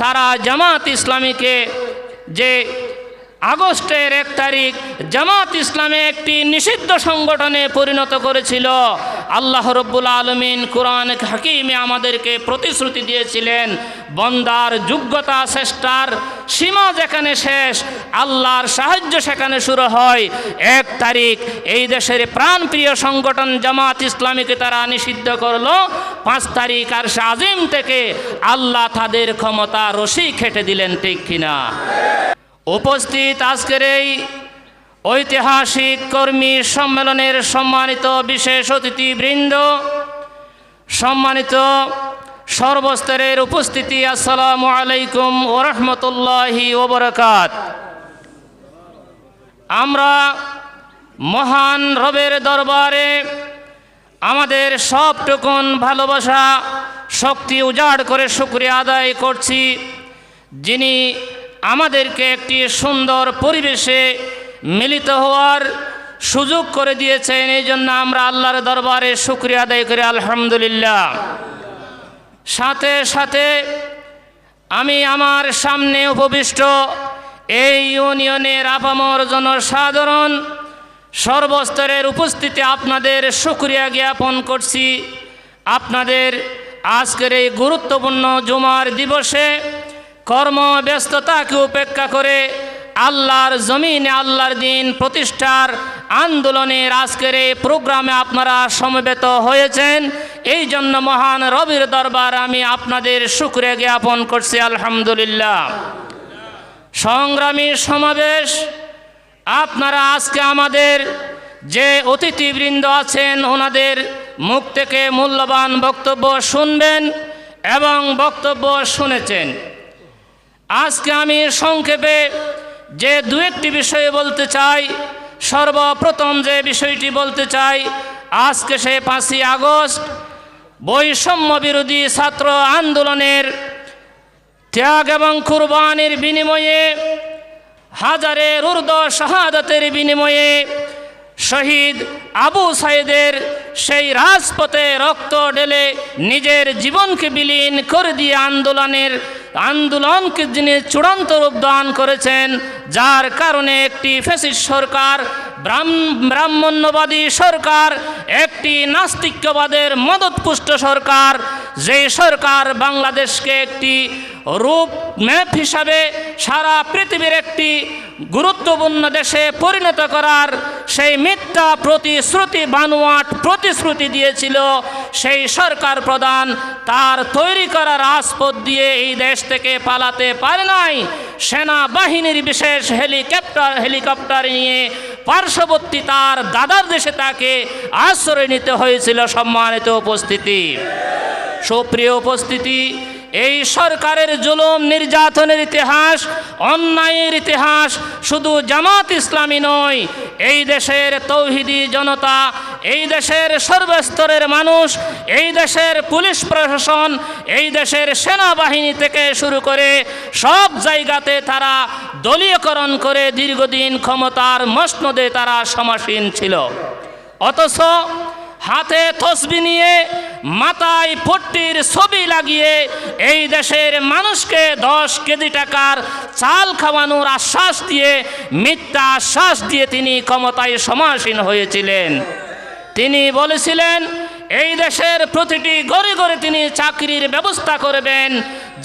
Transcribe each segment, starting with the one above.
তারা জামাত ইসলামীকে যে আগস্টের এক তারিখ জামাত ইসলামে একটি নিষিদ্ধ সংগঠনে পরিণত করেছিল। আল্লাহ রব্বুল আলমিন কোরআন হাকিমে আমাদেরকে প্রতিশ্রুতি দিয়েছিলেন, বন্দার যোগ্যতা চেষ্টার সীমা যেখানে শেষ, আল্লাহর সাহায্য সেখানে শুরু হয়। এক তারিখ এই দেশের প্রাণপ্রিয় সংগঠন জামাত ইসলামীকে তারা নিষিদ্ধ করল। পাঁচ তারিখ আর আজিম থেকে আল্লাহ তাদের ক্ষমতা রশি খেটে দিলেন, ঠিক কিনা? উপস্থিত আজকের এই ঐতিহাসিক কর্মী সম্মেলনের সম্মানিত বিশেষ অতিথিবৃন্দ, সম্মানিত সর্বস্তরের উপস্থিতি, আসসালামু আলাইকুম ওরহমতুল্লাহি ওবরাকাত। আমরা মহান রবের দরবারে আমাদের সবটুকুন ভালোবাসা, শক্তি উজাড় করে শুক্রিয়া আদায় করছি, যিনি আমাদেরকে একটি সুন্দর পরিবেশে মিলিত হওয়ার সুযোগ করে দিয়েছেন। এই জন্য আমরা আল্লাহর দরবারে শুক্রিয়া আদায় করি, আলহামদুলিল্লাহ। সাথে সাথে আমি আমার সামনে উপবিষ্ট এই ইউনিয়নের আপামর জনসাধারণ সর্বস্তরের উপস্থিতি আপনাদের শুক্রিয়া জ্ঞাপন করছি। আপনাদের আজকের এই গুরুত্বপূর্ণ জুমার দিবসে কর্মব্যস্ততাকে উপেক্ষা করে আল্লাহর জমিনে আল্লাহর দিন প্রতিষ্ঠার আন্দোলনের আজকের এই প্রোগ্রামে আপনারা সমবেত হয়েছেন। এই জন্য মহান রবির দরবার আমি আপনাদের শুক্রে জ্ঞাপন করছি, আলহামদুলিল্লাহ। সংগ্রামী সমাবেশ, আপনারা আজকে আমাদের যে অতিথিবৃন্দ আছেন, ওনাদের মুখ থেকে মূল্যবান বক্তব্য শুনবেন এবং বক্তব্য শুনেছেন। আজকে আমি সংক্ষেপে যে দু একটি বিষয়ে বলতে চাই, সর্বপ্রথম যে বিষয়টি বলতে চাই, আজকে সে পাঁচই আগস্ট, বৈষম্য বিরোধী ছাত্র আন্দোলনের ত্যাগ এবং কুরবানির বিনিময়ে হাজারের উর্দ শাহাদাতের বিনিময়ে শহীদ আবু সাইদের সেই রাজপথে রক্ত ঢেলে নিজের জীবনকে বিলীন করে দিয়ে আন্দোলনের আন্দোলনকে যিনি চূড়ান্ত রূপ দান করেছেন, যার কারণে একটি ফেসিস সরকার ব্রাহ্ম- ব্রাহ্মণ্যবাদী সরকার, একটি নাস্তিক্যবাদের মদতপুষ্ট সরকার, যে সরকার বাংলাদেশকে একটি রূপ ম্যাপ হিসাবে সারা পৃথিবীর একটি গুরুত্বপূর্ণ দেশে পরিণত করার সেই মিথ্যা প্রতিশ্রুতি বানোয়াট প্রতিশ্রুতি দিয়েছিল, সেই সরকার প্রধান তার তৈরি করা রাজপথ দিয়ে এই দেশ থেকে পালাতে পারে নাই। সেনাবাহিনীর বিশেষ হেলিকপ্টার হেলিকপ্টার নিয়ে পার্শ্ববর্তী তার দাদার দেশে তাকে আশ্রয় নিতে হয়েছিল সম্মানিত উপস্থিতি। সুপ্রিয় উপস্থিতি এই সরকারের জুলুম, নির্যাতনের ইতিহাস, অন্যায়ের ইতিহাস শুধু জামাত ইসলামী নয়, এই দেশের তৌহিদি জনতা, এই দেশের সর্বস্তরের মানুষ, এই দেশের পুলিশ প্রশাসন, এই দেশের সেনাবাহিনী থেকে শুরু করে সব জায়গাতে তারা দলীয়করণ করে দীর্ঘদিন ক্ষমতার মসনদে তারা সমাসীন ছিল। অথচ হাতে তসবি নিয়ে মাথায় পট্টির ছবি লাগিয়ে এই দেশের মানুষকে দশ কেজি টাকার চাল খাওয়ানোর আশ্বাস দিয়ে, মিথ্যা আশ্বাস দিয়ে তিনি ক্ষমতায় সমাসীন হয়েছিলেন। তিনি বলেছিলেন এই দেশের প্রতিটি ঘরে ঘরে তিনি চাকরির ব্যবস্থা করবেন,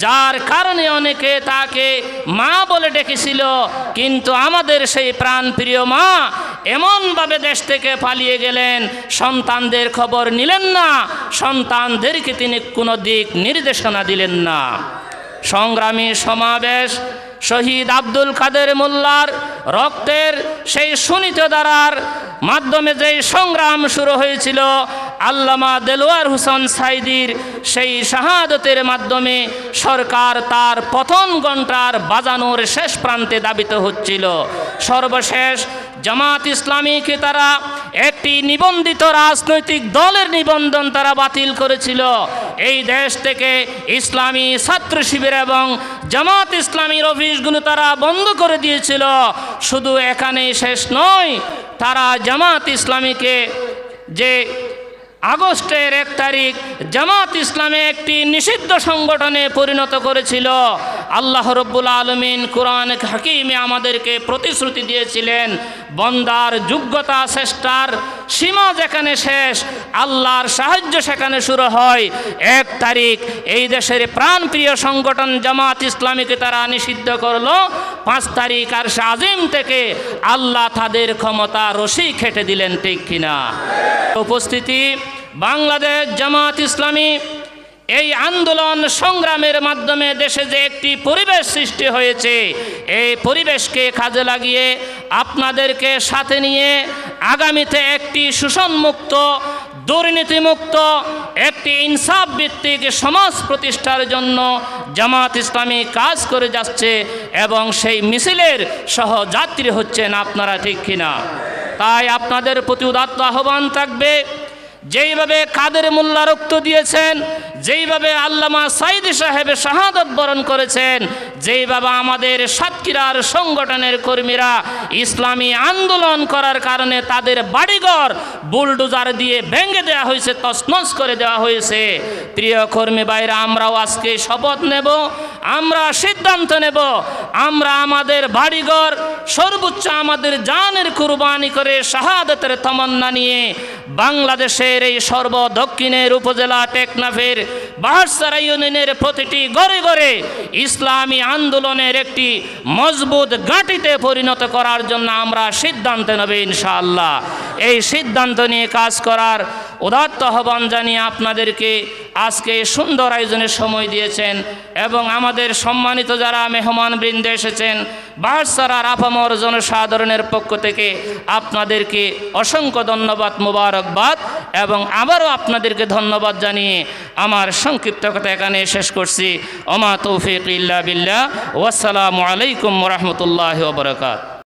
যার কারণে অনেকে তাকে মা বলে ডেকেছিল, কিন্তু আমাদের সেই প্রাণপ্রিয় মা এমনভাবে দেশ থেকে পালিয়ে গেলেন, সন্তানদের খবর নিলেন না, সন্তানদেরকে তিনি কোনো দিক নির্দেশনা দিলেন না। সংগ্রামী সমাবেশ, শহীদ আব্দুল কাদের মোল্লার রক্তের সেই সুনিত দ্বারার মাধ্যমে যেই সংগ্রাম শুরু হয়েছিল আল্লামা দেলোয়ার হুসেন সাইদির সেই শাহাদতের মাধ্যমে সরকার তার প্রথম ঘণ্টার বাজানোর শেষ প্রান্তে দাবিত হচ্ছিল। সর্বশেষ জামাত ইসলামীকে তারা একটি নিবন্ধিত রাজনৈতিক দলের নিবন্ধন তারা বাতিল করেছিল। এই দেশ থেকে ইসলামী ছাত্র শিবির এবং জামাত ইসলামীর অফিসগুলো তারা বন্ধ করে দিয়েছিল। শুধু এখানেই শেষ নয়, তারা জামাত ইসলামীকে যে আগস্টের এক তারিখ জামাত ইসলামে একটি নিষিদ্ধ সংগঠনে পরিণত করেছিল। আল্লাহ রব্বুল আলমিন কোরআন হাকিমে আমাদেরকে প্রতিশ্রুতি দিয়েছিলেন, বন্দার যোগ্যতা চেষ্টার সীমা যেখানে শেষ, আল্লাহর সাহায্য সেখানে শুরু হয়। এক তারিখ এই দেশের প্রাণপ্রিয় সংগঠন জামাত ইসলামীকে তারা নিষিদ্ধ করল। পাঁচ তারিখ আর আজিম থেকে আল্লাহ তাদের ক্ষমতা রশি খেটে দিলেন, ঠিক কিনা? উপস্থিতি বাংলাদেশ জামাত ইসলামী এই আন্দোলন সংগ্রামের মাধ্যমে দেশে যে একটি পরিবেশ সৃষ্টি হয়েছে, এই পরিবেশকে কাজে লাগিয়ে আপনাদেরকে সাথে নিয়ে আগামীতে একটি শোষণমুক্ত, দুর্নীতিমুক্ত, একটি ইনসাফ ভিত্তিক সমাজ প্রতিষ্ঠার জন্য জামাত ইসলামী কাজ করে যাচ্ছে এবং সেই মিছিলের সহযাত্রী হচ্ছেন আপনারা ঠিক কিনা। তাই আপনাদের প্রতি উদাত্ত আহ্বান থাকবে যেইভাবে কাদের মোল্লা রক্ত দিয়েছেন যেইভাবে আল্লামা সাইদি সাহেব শাহাদত বরণ করেছেন, যেইভাবে আমাদের সাতক্ষীরার সংগঠনের কর্মীরা ইসলামী আন্দোলন করার কারণে তাদের বাড়িঘর বুলডোজার দিয়ে ভেঙে দেওয়া হয়েছে, তছনছ করে দেওয়া হয়েছে। প্রিয় কর্মী ভাইরা, আমরাও আজকে শপথ নেব, আমরা সিদ্ধান্ত নেব, আমরা আমাদের বাড়িঘর সর্বোচ্চ আমাদের জানের কুরবানি করে শাহাদতের তমন্না নিয়ে বাংলাদেশের এই সর্ব দক্ষিণের উপজেলা টেকনাফের বাহারসারা ইউনিয়নের প্রতিটি ঘরে ঘরে ইসলামী আন্দোলনের একটি মজবুত গাঁটিতে পরিণত করার জন্য আমরা সিদ্ধান্ত নেব ইনশাআল্লাহ। এই সিদ্ধান্ত নিয়ে কাজ করার উদাত্ত আহ্বান জানিয়ে আপনাদেরকে আজকে সুন্দর আয়োজনের সময় দিয়েছেন এবং আমাদের সম্মানিত যারা মেহমান বৃন্দে এসেছেন বাহারসারার আপামর জনসাধারণের পক্ষ থেকে আপনাদেরকে অসংখ্য ধন্যবাদ, মোবারকবাদ এবং আবারও আপনাদেরকে ধন্যবাদ জানিয়ে আমার সংক্ষিপ্ত কথা এখানে শেষ করছি। অমা তৌফিক ইল্লা বিল্লা ওয়াসসালামু আলাইকুম রহমতুল্লাহ বরকাত